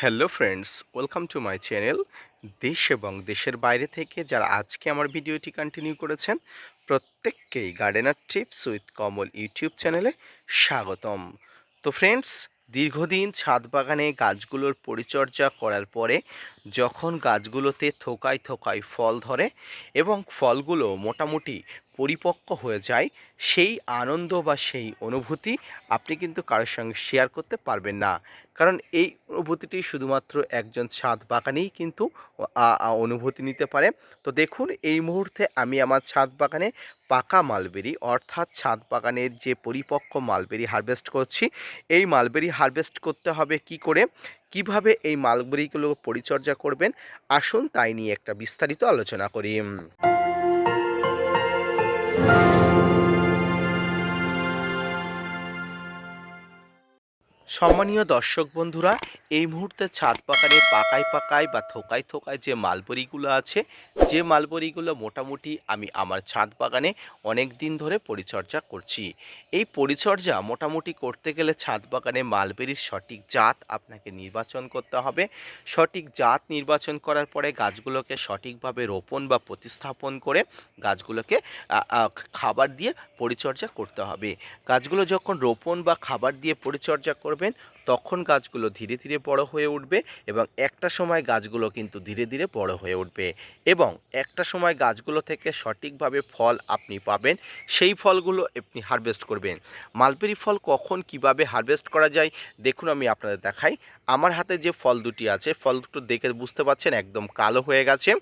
Hello friends welcome to my channel দেশ এবং দেশের বাইরে থেকে যারা আজকে আমার ভিডিওটি কন্টিনিউ করেছেন, প্রত্যেককেই gardener trips with Kamal YouTube চ্যানেলে স্বাগতম। তো ফ্রেন্ডস দীর্ঘদিন ছাদ বাগানে গাছগুলোর পরিচর্যা করার পরে যখন গাছগুলোতে থোকায় থোকায় ফল ধরে এবং ফলগুলো মোটামুটি পরিপক্ক হয়ে যায়, সেই আনন্দ বা সেই অনুভূতি আপনি কিন্তু কারোর সঙ্গে শেয়ার করতে পারবেন না। কারণ এই অনুভূতিটি শুধুমাত্র একজন ছাদ বাগানেই কিন্তু অনুভূতি নিতে পারে। তো দেখুন, এই মুহূর্তে আমি আমার ছাদ বাগানে পাকা মালবেরি, অর্থাৎ ছাদ বাগানের যে পরিপক্ক মালবেরি হারভেস্ট করছি, এই মালবেরি হারভেস্ট করতে হবে কি করে? কীভাবে এই মালবেরিগুলো পরিচর্যা করবেন? আসুন তাই নিয়ে একটা বিস্তারিত আলোচনা করি। সম্মানীয় দর্শক বন্ধুরা, এই মুহূর্তে ছাদ বাগানে পাকায় পাকায় বা থোকায় থোকায় যে মালবরিগুলো আছে, যে মালবরিগুলো মোটামুটি আমি আমার ছাদ বাগানে অনেক দিন ধরে পরিচর্যা করছি। এই পরিচর্যা মোটামুটি করতে গেলে ছাদ বাগানে মালবেরির সঠিক জাত আপনাকে নির্বাচন করতে হবে। সঠিক জাত নির্বাচন করার পরে গাছগুলোকে সঠিকভাবে রোপণ বা প্রতিস্থাপন করে গাছগুলোকে খাবার দিয়ে পরিচর্যা করতে হবে। গাছগুলো যখন রোপণ বা খাবার দিয়ে পরিচর্যা করবেন জানাবেন তখন গাছগুলো ধীরে ধীরে বড় হয়ে উঠবে এবং একটা সময় গাছগুলো কিন্তু ধীরে ধীরে বড় হয়ে উঠবে। এবং একটা সময় গাছগুলো থেকে সঠিকভাবে ফল আপনি পাবেন, সেই ফলগুলো আপনি হারভেস্ট করবেন। মালবেরি ফল কখন কীভাবে হারভেস্ট করা যায়, দেখুন আমি আপনাদের দেখাই। আমার হাতে যে ফল দুটি আছে, ফল দুটো দেখে বুঝতে পারছেন একদম কালো হয়ে গেছে।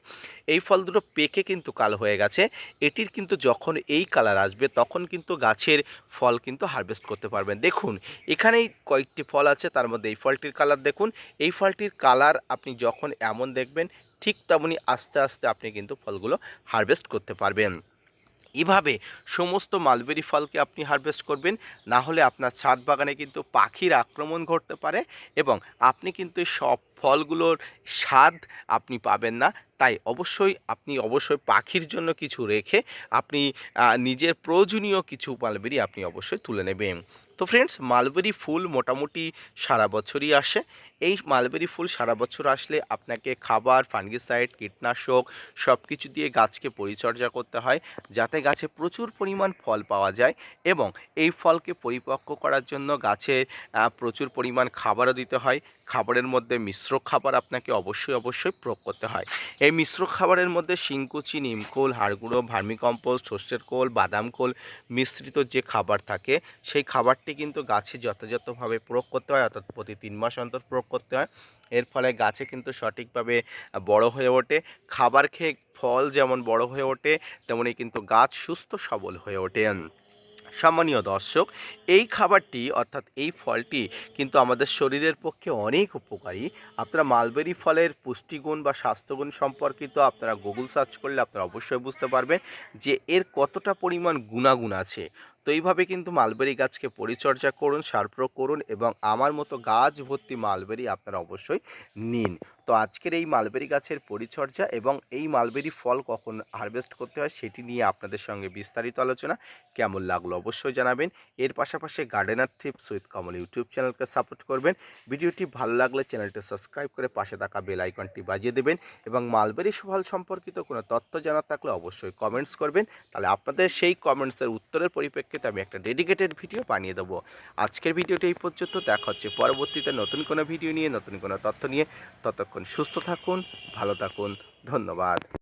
এই ফল দুটো পেকে কিন্তু কালো হয়ে গেছে। এটির কিন্তু যখন এই কালার আসবে, তখন কিন্তু গাছের ফল কিন্তু হারভেস্ট করতে পারবেন। দেখুন, এখানেই কয়েকটি ফল আছে, তার মধ্যে এই ফলটির কালার দেখুন। এই ফলটির কালার আপনি যখন এমন দেখবেন, ঠিক তেমনই আস্তে আস্তে আপনি কিন্তু ফলগুলো হারভেস্ট করতে পারবেন। এভাবে সমস্ত মালবেরি ফলকে আপনি হারভেস্ট করবেন, না হলে আপনার ছাদ বাগানে কিন্তু পাখির আক্রমণ ঘটতে পারে এবং আপনি কিন্তু সব ফলগুলোর স্বাদ আপনি পাবেন না। তাই অবশ্যই আপনি অবশ্যই পাখির জন্য কিছু রেখে আপনি নিজের প্রয়োজনীয় কিছু মালবেরি আপনি অবশ্যই তুলে নেবেন। তো ফ্রেন্ডস মালবেরি ফুল মোটামুটি সারা বছরই আসে। এই মালবেরি ফুল সারা বছর আসলে আপনাকে খাবার, ফাঙ্গিসাইড, কীটনাশক সব কিছু দিয়ে গাছকে পরিচর্যা করতে হয়, যাতে গাছে প্রচুর পরিমাণ ফল পাওয়া যায় এবং এই ফলকে পরিপক্ক করার জন্য গাছে প্রচুর পরিমাণ খাবারও দিতে হয়। খাবারের মধ্যে মিশ্র খাবার আপনাকে অবশ্যই অবশ্যই প্রয়োগ করতে হয়। এই মিশ্র খাবারের মধ্যে শিংকুচি, নিমখোল, হাড়গুঁড়ো, ভার্মিকম্পোস্ট, সর্ষের খোল, বাদাম খোল মিশ্রিত যে খাবার থাকে, সেই খাবারটি কিন্তু গাছে যথাযথভাবে প্রয়োগ করতে হয়, অর্থাৎ প্রতি তিন মাস অন্তর প্রয়োগ করতে হয়। এর ফলে গাছে কিন্তু সঠিকভাবে বড় হয়ে ওঠে। খাবার খেয়ে ফল যেমন বড় হয়ে ওঠে, তেমনি কিন্তু গাছ সুস্থ সবল হয়ে ওঠে। সম্মানীয় দর্শক, এই খাবারটি অর্থাৎ এই ফলটি কিন্তু আমাদের শরীরের পক্ষে অনেক উপকারী। আপনারা মালবেরি ফলের পুষ্টিগুণ বা স্বাস্থ্যগুণ সম্পর্কিত আপনারা গুগল সার্চ করলে আপনারা অবশ্যই বুঝতে পারবেন যে এর কতটা পরিমাণ গুণাগুণ আছে। তো এইভাবে কিন্তু মালবেরি গাছকে পরিচর্যা করুন সার প্রয়োগ করুন এবং আমার মতো গাছ ভর্তি মালবেরি আপনারা অবশ্যই নিন। তো আজকের এই মালবেরি গাছের পরিচর্যা এবং এই মালবেরি ফল কখন হারভেস্ট করতে হয় সেটি নিয়ে আপনাদের সঙ্গে বিস্তারিত আলোচনা কেমন লাগল অবশ্যই জানাবেন। এর পাশাপাশি gardener trips with Kamal YouTube চ্যানেলকে সাপোর্ট করবেন। ভিডিওটি ভালো লাগলে চ্যানেলটি সাবস্ক্রাইব করে পাশে থাকা বেল আইকনটি বাজিয়ে দেবেন এবং মালবেরি ফল সম্পর্কিত কোনো তথ্য জানার থাকলে অবশ্যই কমেন্টস করবেন। তাহলে আপনাদের সেই কমেন্টসের উত্তরের পরিপ্রেক্ষিতে আমি একটা ডেডিকেটেড ভিডিও বানিয়ে দেবো। আজকের ভিডিওটি এই পর্যন্ত। দেখা হচ্ছে পরবর্তীতে নতুন কোনো ভিডিও নিয়ে, নতুন কোনো তথ্য নিয়ে। ততক্ষণ সুস্থ থাকুন, ভালো থাকুন। ধন্যবাদ।